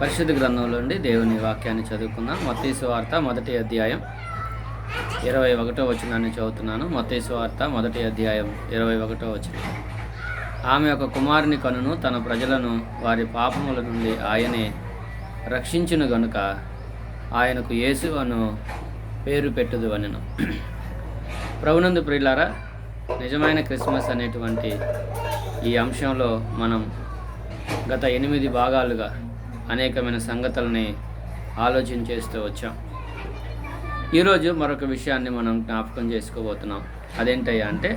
పరిశుద్ధ గ్రంథంలో నుండి దేవుని వాక్యాన్ని చదువుకుందాం. మత్తీసు వార్త మొదటి అధ్యాయం ఇరవై ఒకటో వచనాన్ని చదువుతున్నాను. మత్తీసు వార్త మొదటి అధ్యాయం ఇరవై ఒకటో వచనం. ఆమె ఒక కుమారుని కనును తన ప్రజలను వారి పాపముల నుండి ఆయనే రక్షించును గనుక ఆయనకు యేసు అను పేరు పెట్టుదు అనను. ప్రభునందు ప్రియులారా నిజమైన క్రిస్మస్ అనేటువంటి ఈ అంశంలో మనం గత ఎనిమిది భాగాలుగా అనేకమైన సంగతులని ఆలోచన చేస్తూ వచ్చాం. ఈరోజు మరొక విషయాన్ని మనం జ్ఞాపకం చేసుకోబోతున్నాం. అదేంటయ్యా అంటే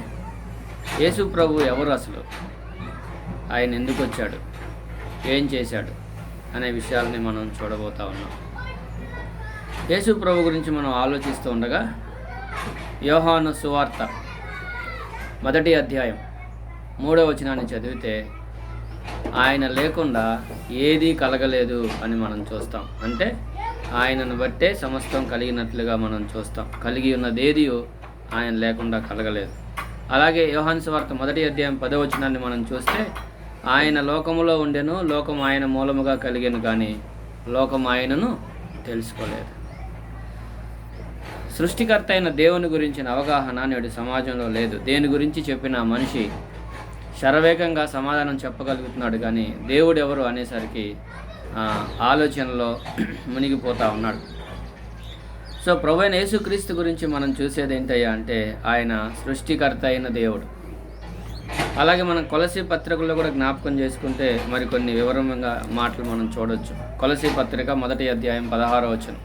యేసు ప్రభు ఎవరు అసలు? ఆయన ఎందుకు వచ్చాడు? ఏం చేశాడు? అనే విషయాల్ని మనం చూడబోతా ఉన్నాం. యేసు ప్రభు గురించి మనం ఆలోచిస్తూ ఉండగా యోహాను సువార్త మొదటి అధ్యాయం మూడవ వచనాన్ని చదివితే ఆయన లేకుండా ఏదీ కలగలేదు అని మనం చూస్తాం. అంటే ఆయనను బట్టే సమస్తం కలిగినట్లుగా మనం చూస్తాం. కలిగి ఉన్నదేది ఆయన లేకుండా కలగలేదు. అలాగే యోహాన్స్ వార్త మొదటి అధ్యాయం పదవచనాన్ని మనం చూస్తే ఆయన లోకములో ఉండెను లోకం ఆయన మూలముగా కలిగాను కానీ లోకం ఆయనను తెలుసుకోలేదు. సృష్టికర్త అయిన దేవుని గురించిన అవగాహన నేడు సమాజంలో లేదు. దేని గురించి చెప్పిన మనిషి శరవేగంగా సమాధానం చెప్పగలుగుతున్నాడు కానీ దేవుడు ఎవరు అనేసరికి ఆలోచనలో మునిగిపోతూ ఉన్నాడు. సో ప్రభు అయిన యేసుక్రీస్తు గురించి మనం చూసేది ఏంటయ్యా అంటే ఆయన సృష్టికర్త అయిన దేవుడు. అలాగే మనం కొలసి పత్రికల్లో కూడా జ్ఞాపకం చేసుకుంటే మరికొన్ని వివరంగా మాటలు మనం చూడొచ్చు. కొలసి పత్రిక మొదటి అధ్యాయం పదహారో వచ్చిన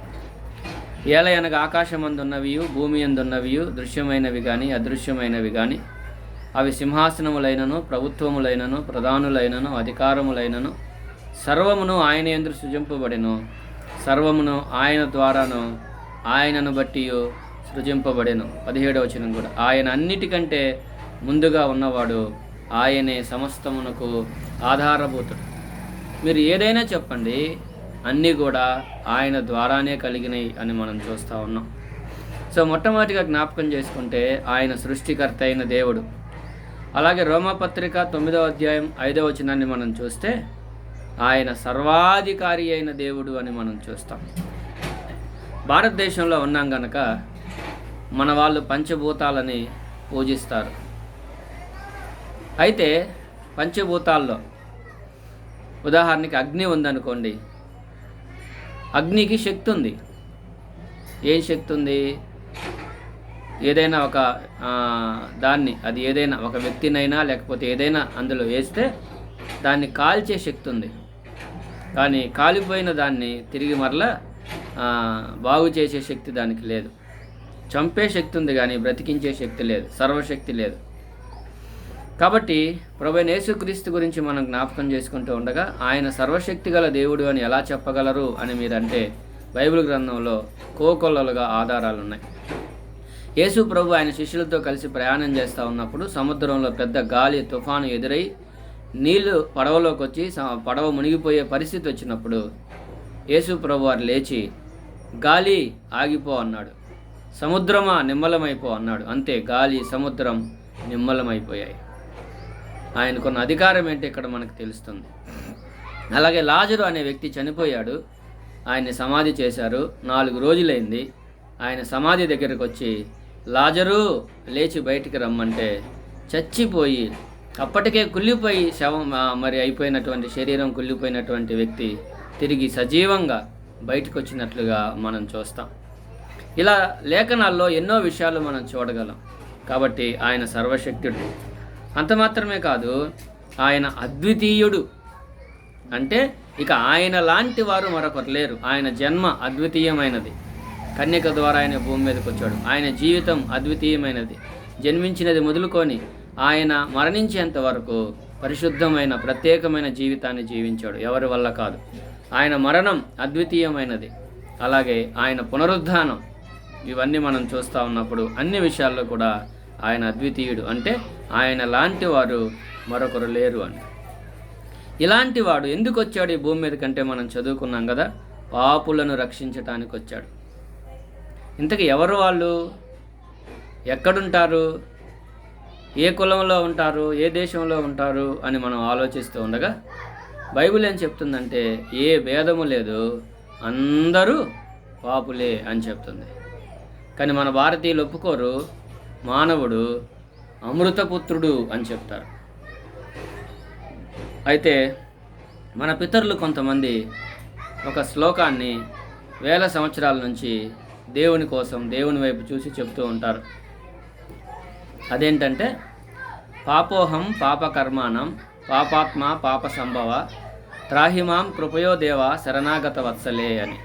ఏల ఆకాశం అందున్నవియు భూమి అందున్నవియు దృశ్యమైనవి కానీ అదృశ్యమైనవి కానీ అవి సింహాసనములైనను ప్రభుత్వములైనను ప్రధానులైనను అధికారములైనను. సర్వమును ఆయన ఎందు సృజింపబడెను. సర్వమును ఆయన ద్వారాను ఆయనను బట్టి సృజింపబడెను. పదిహేడవ వచనం కూడా. ఆయన అన్నిటికంటే ముందుగా ఉన్నవాడు ఆయనే సమస్తమునకు ఆధారభూతుడు. మీరు ఏదైనా చెప్పండి అన్నీ కూడా ఆయన ద్వారానే కలిగినాయి అని మనం చూస్తూ ఉన్నాం. సో మొట్టమొదటిగా జ్ఞాపకం చేసుకుంటే ఆయన సృష్టికర్త అయిన దేవుడు. అలాగే రోమపత్రిక తొమ్మిదవ అధ్యాయం ఐదవ వచనాన్ని మనం చూస్తే ఆయన సర్వాధికారి అయిన దేవుడు అని మనం చూస్తాం. భారతదేశంలో ఉన్నాం గనక మన వాళ్ళు పంచభూతాలని పూజిస్తారు. అయితే పంచభూతాల్లో ఉదాహరణకి అగ్ని ఉందనుకోండి అగ్నికి శక్తి ఉంది. ఏం శక్తి ఉంది? ఏదైనా ఒక దాన్ని అది ఏదైనా ఒక వ్యక్తినైనా లేకపోతే ఏదైనా అందులో వేస్తే దాన్ని కాల్చే శక్తి ఉంది. కానీ కాలిపోయిన దాన్ని తిరిగి మరలా బాగు చేసే శక్తి దానికి లేదు. చంపే శక్తి ఉంది కానీ బ్రతికించే శక్తి లేదు. సర్వశక్తి లేదు. కాబట్టి ప్రభు యేసుక్రీస్తు గురించి మనం జ్ఞాపకం చేసుకుంటూ ఉండగా ఆయన సర్వశక్తి గల దేవుడు అని ఎలా చెప్పగలరు అని మీరంటే బైబిల్ గ్రంథంలో కోకొల్లలుగా ఆధారాలు ఉన్నాయి యేసు ప్రభు ఆయన శిష్యులతో కలిసి ప్రయాణం చేస్తూ ఉన్నప్పుడు సముద్రంలో పెద్ద గాలి తుఫాను ఎదురై నీళ్ళు పడవలోకి వచ్చి స- పడవ మునిగిపోయే పరిస్థితి వచ్చినప్పుడు యేసు ప్రభు వారు లేచి గాలి ఆగిపో అన్నాడు. సముద్రమా నిమ్మలమైపో అన్నాడు. అంతే గాలి సముద్రం నిమ్మలమైపోయాయి. ఆయనకున్న అధికారం ఏంటి ఇక్కడ మనకు తెలుస్తుంది. అలాగే లాజరు అనే వ్యక్తి చనిపోయాడు. ఆయన్ని సమాధి చేశారు. నాలుగు రోజులైంది. ఆయన సమాధి దగ్గరకు వచ్చి లాజరు లేచి బయటికి రమ్మంటే చచ్చిపోయి అప్పటికే కుళ్ళిపోయి శవం మరి అయిపోయినటువంటి శరీరం కుళ్ళిపోయినటువంటి వ్యక్తి తిరిగి సజీవంగా బయటకు వచ్చినట్లుగా మనం చూస్తాం. ఇలా లేఖనాల్లో ఎన్నో విషయాలు మనం చూడగలం. కాబట్టి ఆయన సర్వశక్తుడు. అంత మాత్రమే కాదు ఆయన అద్వితీయుడు. అంటే ఇక ఆయన లాంటి వారు మరొకరు లేరు. ఆయన జన్మ అద్వితీయమైనది. కన్యక ద్వారా ఆయన భూమి మీదకి వచ్చాడు. ఆయన జీవితం అద్వితీయమైనది. జన్మించినది మొదలుకొని ఆయన మరణించేంత వరకు పరిశుద్ధమైన ప్రత్యేకమైన జీవితాన్ని జీవించాడు. ఎవరి వల్ల కాదు. ఆయన మరణం అద్వితీయమైనది. అలాగే ఆయన పునరుద్ధానం. ఇవన్నీ మనం చూస్తూ ఉన్నప్పుడు అన్ని విషయాల్లో కూడా ఆయన అద్వితీయుడు అంటే ఆయన లాంటి వారు మరొకరు లేరు అని ఇలాంటి వాడు ఎందుకు వచ్చాడు ఈ భూమి మీద కంటే మనం చదువుకున్నాం కదా? పాపులను రక్షించటానికి వచ్చాడు. ఇంతకు ఎవరు వాళ్ళు? ఎక్కడుంటారు? ఏ కులంలో ఉంటారు? ఏ దేశంలో ఉంటారు? అని మనం ఆలోచిస్తూ ఉండగా బైబిల్ ఏం చెప్తుందంటే ఏ భేదము లేదు అందరూ పాపులే అని చెప్తుంది. కానీ మన భారతీయులు ఒప్పుకోరు మానవుడు అమృతపుత్రుడు అని చెప్తారు. అయితే మన పితరులు కొంతమంది ఒక శ్లోకాన్ని వేల సంవత్సరాల నుంచి దేవుని కోసం దేవుని వైపు చూసి చెప్తూ ఉంటారు. అదేంటంటే పాపోహం పాపకర్మాణం పాపాత్మ పాప సంభవ త్రాహిమాం కృపయో దేవ శరణాగత వత్సలే అని.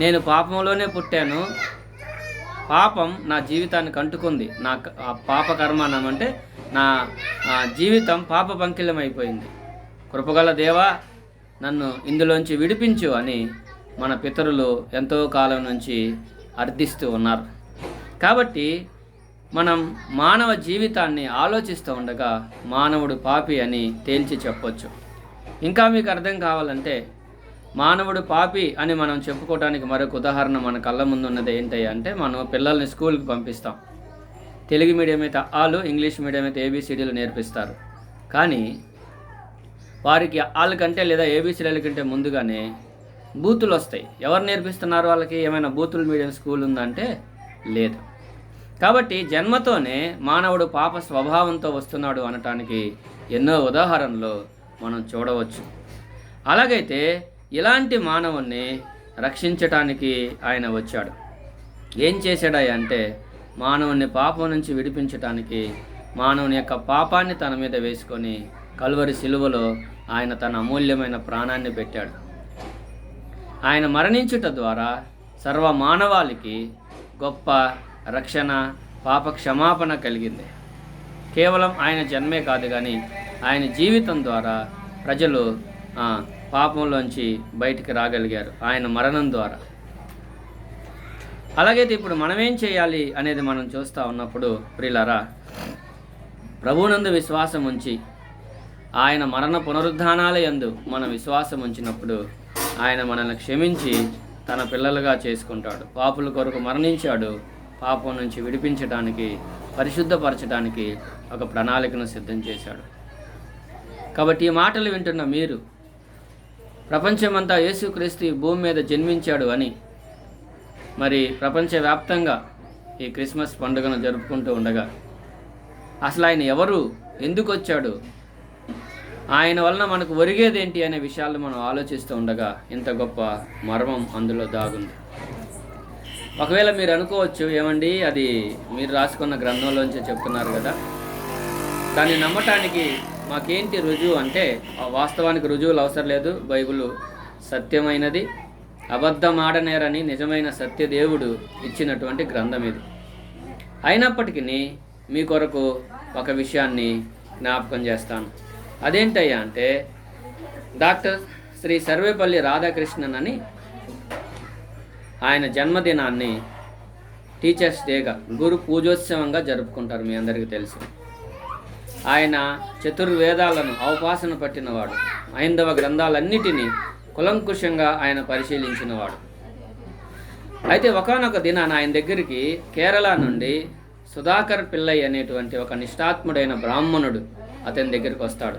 నేను పాపంలోనే పుట్టాను. పాపం నా జీవితాన్ని కంటుకుంది. నా పాపకర్మానం పాప కర్మానం అంటే నా జీవితం పాప పంకిలమైపోయింది అయిపోయింది కృపగల దేవా నన్ను ఇందులోంచి విడిపించు అని మన పితరులు ఎంతో కాలం నుంచి అర్థిస్తూ ఉన్నారు. కాబట్టి మనం మానవ జీవితాన్ని ఆలోచిస్తూ ఉండగా మానవుడు పాపి అని తేల్చి చెప్పొచ్చు. ఇంకా మీకు అర్థం కావాలంటే మానవుడు పాపి అని మనం చెప్పుకోవడానికి మరొక ఉదాహరణ మన కళ్ళ ముందు ఉన్నది ఏంటి అంటే మనం పిల్లల్ని స్కూల్కి పంపిస్తాం. తెలుగు మీడియం అయితే ఆలు ఇంగ్లీష్ మీడియం అయితే ఏబీసీడీలు నేర్పిస్తారు. కానీ వారికి ఆళ్ళ కంటే లేదా ఏబీసీడీల కంటే ముందుగానే బూతులు వస్తాయి. ఎవరు నేర్పిస్తున్నారు వాళ్ళకి? ఏమైనా బూతులు మీడియం స్కూల్ ఉందంటే లేదు. కాబట్టి జన్మతోనే మానవుడు పాప స్వభావంతో వస్తున్నాడు అనటానికి ఎన్నో ఉదాహరణలు మనం చూడవచ్చు. అలాగైతే ఇలాంటి మానవుణ్ణి రక్షించటానికి ఆయన వచ్చాడు. ఏం చేశాడాయి అంటే మానవుని పాపం నుంచి విడిపించటానికి మానవుని యొక్క పాపాన్ని తన మీద వేసుకొని కల్వరి సిలువలో ఆయన తన అమూల్యమైన ప్రాణాన్ని పెట్టాడు. ఆయన మరణించుట ద్వారా సర్వ మానవాళికి గొప్ప రక్షణ పాప క్షమాపణ కలిగింది. కేవలం ఆయన జన్మే కాదు కానీ ఆయన జీవితం ద్వారా ప్రజలు పాపంలోంచి బయటికి రాగలిగారు ఆయన మరణం ద్వారా. అలాగైతే ఇప్పుడు మనమేం చేయాలి అనేది మనం చూస్తూ ఉన్నప్పుడు ప్రిలరా ప్రభునందు విశ్వాసం ఉంచి ఆయన మరణ పునరుద్ధానాలయందు మన విశ్వాసం ఉంచినప్పుడు ఆయన మనల్ని క్షమించి తన పిల్లలుగా చేసుకుంటాడు. పాపుల కొరకు మరణించాడు. పాపం నుంచి విడిపించడానికి పరిశుద్ధపరచడానికి ఒక ప్రణాళికను సిద్ధం చేశాడు. కాబట్టి ఈ మాటలు వింటున్న మీరు ప్రపంచమంతా యేసుక్రీస్తు ఈ భూమి మీద జన్మించాడు అని మరి ప్రపంచవ్యాప్తంగా ఈ క్రిస్మస్ పండుగను జరుపుకుంటూ ఉండగా అసలు ఆయన ఎవరు? ఎందుకు వచ్చాడు? ఆయన వలన మనకు ఒరిగేదేంటి అనే విషయాలు మనం ఆలోచిస్తూ ఉండగా ఇంత గొప్ప మర్మం అందులో దాగుంది. ఒకవేళ మీరు అనుకోవచ్చు ఏమండి అది మీరు రాసుకున్న గ్రంథంలోంచే చెప్తున్నారు కదా. దాన్ని నమ్మటానికి మాకేంటి రుజువు అంటే వాస్తవానికి రుజువులు అవసరం లేదు. బైబిల్ సత్యమైనది అబద్ధం ఆడనేరని నిజమైన సత్యదేవుడు ఇచ్చినటువంటి గ్రంథం ఇది. అయినప్పటికీ మీ కొరకు ఒక విషయాన్ని జ్ఞాపకం చేస్తాను. అదేంటయ్యా అంటే డాక్టర్ శ్రీ సర్వేపల్లి రాధాకృష్ణన్ అని ఆయన జన్మదినాన్ని టీచర్స్ డేగా గురు పూజోత్సవంగా జరుపుకుంటారు మీ అందరికీ తెలుసు. ఆయన చతుర్వేదాలను అవపాసన పట్టినవాడు. ఐందవ గ్రంథాలన్నిటినీ కులంకుషంగా ఆయన పరిశీలించినవాడు. అయితే ఒకనొక దినాన ఆయన దగ్గరికి కేరళ నుండి సుధాకర్ పిల్లయ్య అనేటువంటి ఒక నిష్ఠాత్ముడైన బ్రాహ్మణుడు అతని దగ్గరికి వస్తాడు.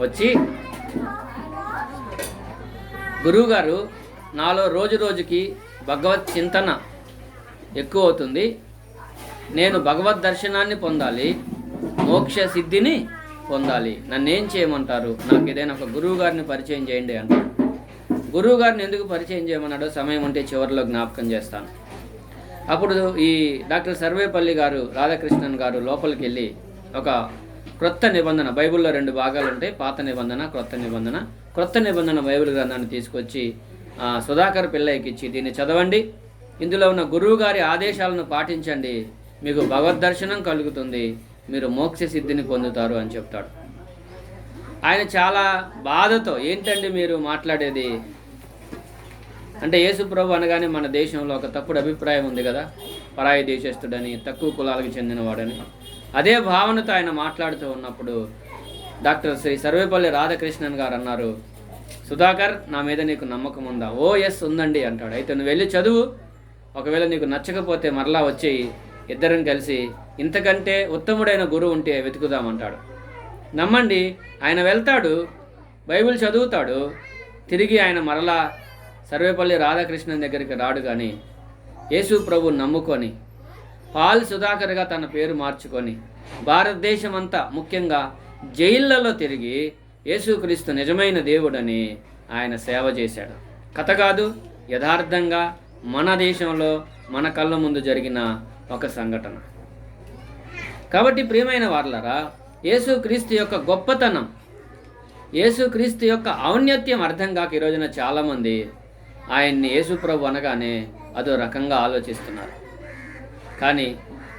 వచ్చి గురువుగారు నాలో రోజు రోజుకి భగవత్ చింతన ఎక్కువ అవుతుంది. నేను భగవద్ దర్శనాన్ని పొందాలి మోక్ష సిద్ధిని పొందాలి. నన్ను ఏం చేయమంటారు? నాకు ఏదైనా ఒక గురువు గారిని పరిచయం చేయండి అంటాడు. గురువు గారిని ఎందుకు పరిచయం చేయమన్నాడో సమయం ఉంటే చివరిలో జ్ఞాపకం చేస్తాను. అప్పుడు ఈ డాక్టర్ సర్వేపల్లి గారు రాధాకృష్ణన్ గారు లోపలికి వెళ్ళి ఒక క్రొత్త నిబంధన బైబిల్లో రెండు భాగాలు ఉంటాయి పాత నిబంధన క్రొత్త నిబంధన. క్రొత్త నిబంధన బైబిల్ గ్రంథాన్ని తీసుకొచ్చి సుధాకర్ పిల్లయ్యకి ఇచ్చి దీన్ని చదవండి. ఇందులో ఉన్న గురువు గారి ఆదేశాలను పాటించండి. మీకు భగవద్ దర్శనం కలుగుతుంది. మీరు మోక్ష సిద్ధిని పొందుతారు అని చెప్తాడు. ఆయన చాలా బాధతో ఏంటండి మీరు మాట్లాడేది? అంటే యేసు ప్రభు అనగానే మన దేశంలో ఒక తప్పుడు అభిప్రాయం ఉంది కదా. పరాయి దేశస్థుడని తక్కువ కులాలకు చెందినవాడని. అదే భావనతో ఆయన మాట్లాడుతూ ఉన్నప్పుడు డాక్టర్ శ్రీ సర్వేపల్లి రాధాకృష్ణన్ గారు అన్నారు సుధాకర్ నా మీద నీకు నమ్మకం ఉందా? ఓ ఎస్ ఉందండి అంటాడు. అయితే నువ్వు వెళ్ళి చదువు. ఒకవేళ నీకు నచ్చకపోతే మరలా వచ్చి ఇద్దరం కలిసి ఇంతకంటే ఉత్తముడైన గురువు ఉంటే వెతుకుదామంటాడు నమ్మండి ఆయన వెళ్తాడు బైబిల్ చదువుతాడు. తిరిగి ఆయన మరలా సర్వేపల్లి రాధాకృష్ణన్ దగ్గరికి రాడు కానీ యేసు ప్రభు నమ్ముకొని పాల్ సుధాకర్గా తన పేరు మార్చుకొని భారతదేశం అంతా ముఖ్యంగా జైళ్ళలో తిరిగి యేసుక్రీస్తు నిజమైన దేవుడని ఆయన సేవ చేశాడు. కథ కాదు యథార్థంగా మన దేశంలో మన కళ్ళ ముందు జరిగిన ఒక సంఘటన. కాబట్టి ప్రియమైన వార్లరా యేసుక్రీస్తు యొక్క గొప్పతనం యేసుక్రీస్తు యొక్క ఔన్నత్యం అర్థం కాక ఈరోజున చాలామంది ఆయన్ని యేసుప్రభు అనగానే అదో రకంగా ఆలోచిస్తున్నారు. కానీ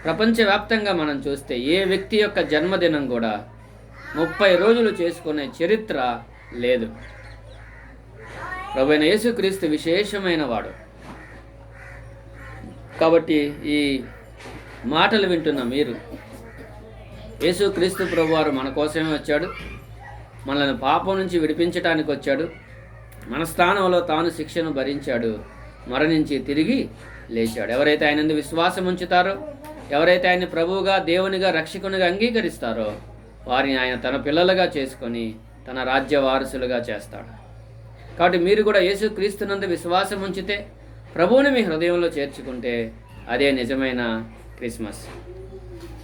ప్రపంచవ్యాప్తంగా మనం చూస్తే ఏ వ్యక్తి యొక్క జన్మదినం కూడా ముప్పై రోజులు చేసుకునే చరిత్ర లేదు. ప్రభువైన యేసుక్రీస్తు విశేషమైన వాడు. కాబట్టి ఈ మాటలు వింటున్న మీరు యేసుక్రీస్తు ప్రభువారు మన కోసమే వచ్చాడు మనల్ని పాపం నుంచి విడిపించడానికి వచ్చాడు మన స్థానంలో తాను శిక్షను భరించాడు మరణించి తిరిగి లేచాడు. ఎవరైతే ఆయనందు విశ్వాసం ఉంచుతారో ఎవరైతే ఆయన్ని ప్రభువుగా దేవునిగా రక్షకునిగా అంగీకరిస్తారో వారిని ఆయన తన పిల్లలుగా చేసుకొని తన రాజ్య వారసులుగా చేస్తాడు. కాబట్టి మీరు కూడా యేసు క్రీస్తునందు విశ్వాసం ఉంచితే ప్రభువుని మీ హృదయంలో చేర్చుకుంటే అదే నిజమైన క్రిస్మస్.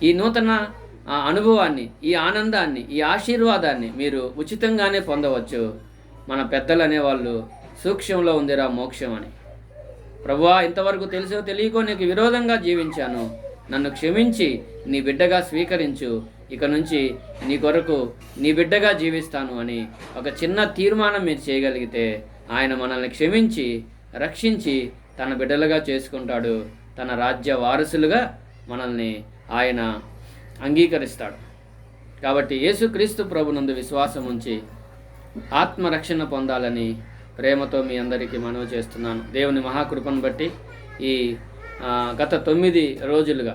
ఈ నూతన ఆ, అనుభవాన్ని ఈ ఆనందాన్ని ఈ ఆశీర్వాదాన్ని మీరు ఉచితంగానే పొందవచ్చు. మన పెద్దలు అనేవాళ్ళు సూక్ష్మంలో ఉందిరా మోక్షం అని. ప్రభువా ఇంతవరకు తెలుసో తెలియకో నీకు విరోధంగా జీవించాను. నన్ను క్షమించి నీ బిడ్డగా స్వీకరించు. ఇక నుంచి నీ కొరకు నీ బిడ్డగా జీవిస్తాను అని ఒక చిన్న తీర్మానం మీరు చేయగలిగితే ఆయన మనల్ని క్షమించి రక్షించి తన బిడ్డలుగా చేసుకుంటాడు. తన రాజ్య వారసులుగా మనల్ని ఆయన అంగీకరిస్తాడు. కాబట్టి యేసుక్రీస్తు ప్రభునందు విశ్వాసం ఉంచి ఆత్మరక్షణ పొందాలని ప్రేమతో మీ అందరికీ మనవి చేస్తున్నాను. దేవుని మహాకృపను బట్టి ఈ గత తొమ్మిది రోజులుగా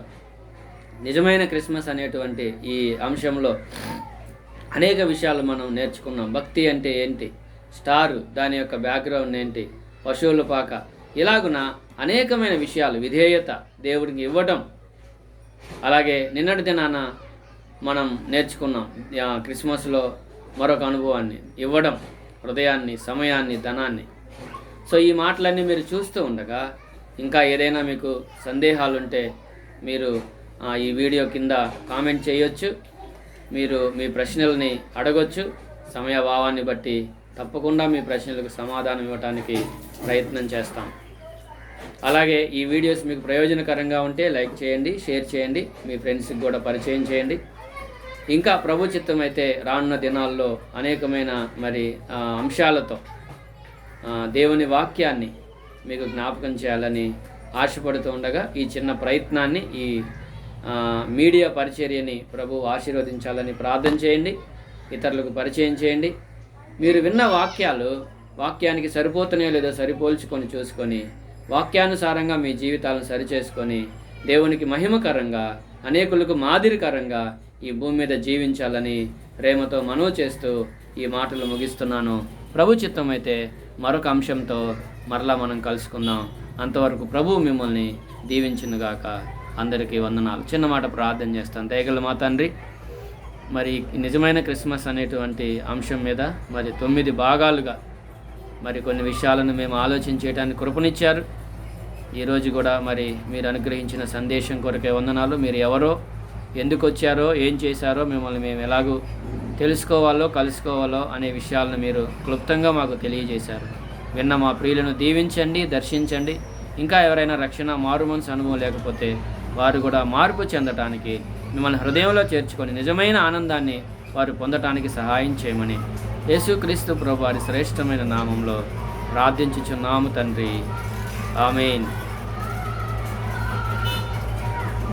నిజమైన క్రిస్మస్ అనేటువంటి ఈ అంశంలో అనేక విషయాలు మనం నేర్చుకున్నాం. భక్తి అంటే ఏంటి? స్టారు దాని యొక్క బ్యాక్గ్రౌండ్ ఏంటి? పశువుల పాక ఇలాగున అనేకమైన విషయాలు విధేయత దేవుడికి ఇవ్వడం అలాగే నిన్నటి దినాన మనం నేర్చుకున్నాం క్రిస్మస్లో మరొక అనుభవాన్ని ఇవ్వడం. హృదయాన్ని సమయాన్ని ధనాన్ని. సో ఈ మాటలన్నీ మీరు చూస్తూ ఉండగా ఇంకా ఏదైనా మీకు సందేహాలు ఉంటే మీరు ఈ వీడియో కింద కామెంట్ చేయొచ్చు. మీరు మీ ప్రశ్నల్ని అడగొచ్చు. సమయభావాన్ని బట్టి తప్పకుండా మీ ప్రశ్నలకు సమాధానం ఇవ్వడానికి ప్రయత్నం చేస్తాం. అలాగే ఈ వీడియోస్ మీకు ప్రయోజనకరంగా ఉంటే లైక్ చేయండి షేర్ చేయండి. మీ ఫ్రెండ్స్కి కూడా పరిచయం చేయండి. ఇంకా ప్రభు చిత్తం అయితే రానున్న దినాల్లో అనేకమైన మరి అంశాలతో దేవుని వాక్యాన్ని మీకు జ్ఞాపకం చేయాలని ఆశపడుతూ ఉండగా ఈ చిన్న ప్రయత్నాన్ని ఈ మీడియా పరిచర్యని ప్రభు ఆశీర్వదించాలని ప్రార్థన చేయండి ఇతరులకు పరిచయం చేయండి. మీరు విన్న వాక్యాలు వాక్యానికి సరిపోతున్నాయో లేదో సరిపోల్చుకొని చూసుకొని వాక్యానుసారంగా మీ జీవితాలను సరిచేసుకొని దేవునికి మహిమకరంగా అనేకులకు మాదిరికరంగా ఈ భూమి మీద జీవించాలని ప్రేమతో మనవి చేస్తూ ఈ మాటలు ముగిస్తున్నాను. ప్రభు చిత్తం అయితే మరొక అంశంతో మరలా మనం కలుసుకుందాం. అంతవరకు ప్రభు మిమ్మల్ని దీవించునుగాక అందరికీ వందనాలు. చిన్న మాట ప్రార్థన చేస్తాను. దయగల మా తండ్రి మరి నిజమైన క్రిస్మస్ అనేటువంటి అంశం మీద మరి తొమ్మిది భాగాలుగా మరి కొన్ని విషయాలను మేము ఆలోచించేయడానికి కృపనిచ్చారు. ఈరోజు కూడా మరి మీరు అనుగ్రహించిన సందేశం కొరకే వందనాలు. మీరు ఎవరో ఎందుకు వచ్చారో ఏం చేశారో మిమ్మల్ని మేము ఎలాగూ తెలుసుకోవాలో కలుసుకోవాలో అనే విషయాలను మీరు క్లుప్తంగా మాకు తెలియజేశారు. విన్న మా ప్రియులను దీవించండి దర్శించండి. ఇంకా ఎవరైనా రక్షణ మారుమనసు అనుభవం లేకపోతే వారు కూడా మార్పు చెందటానికి మిమ్మల్ని హృదయంలో చేర్చుకొని నిజమైన ఆనందాన్ని వారు పొందటానికి సహాయం చేయమని యేసుక్రీస్తు ప్రభు వారి శ్రేష్టమైన నామంలో ప్రార్థించుచున్నాము తండ్రి. ఆమెన్.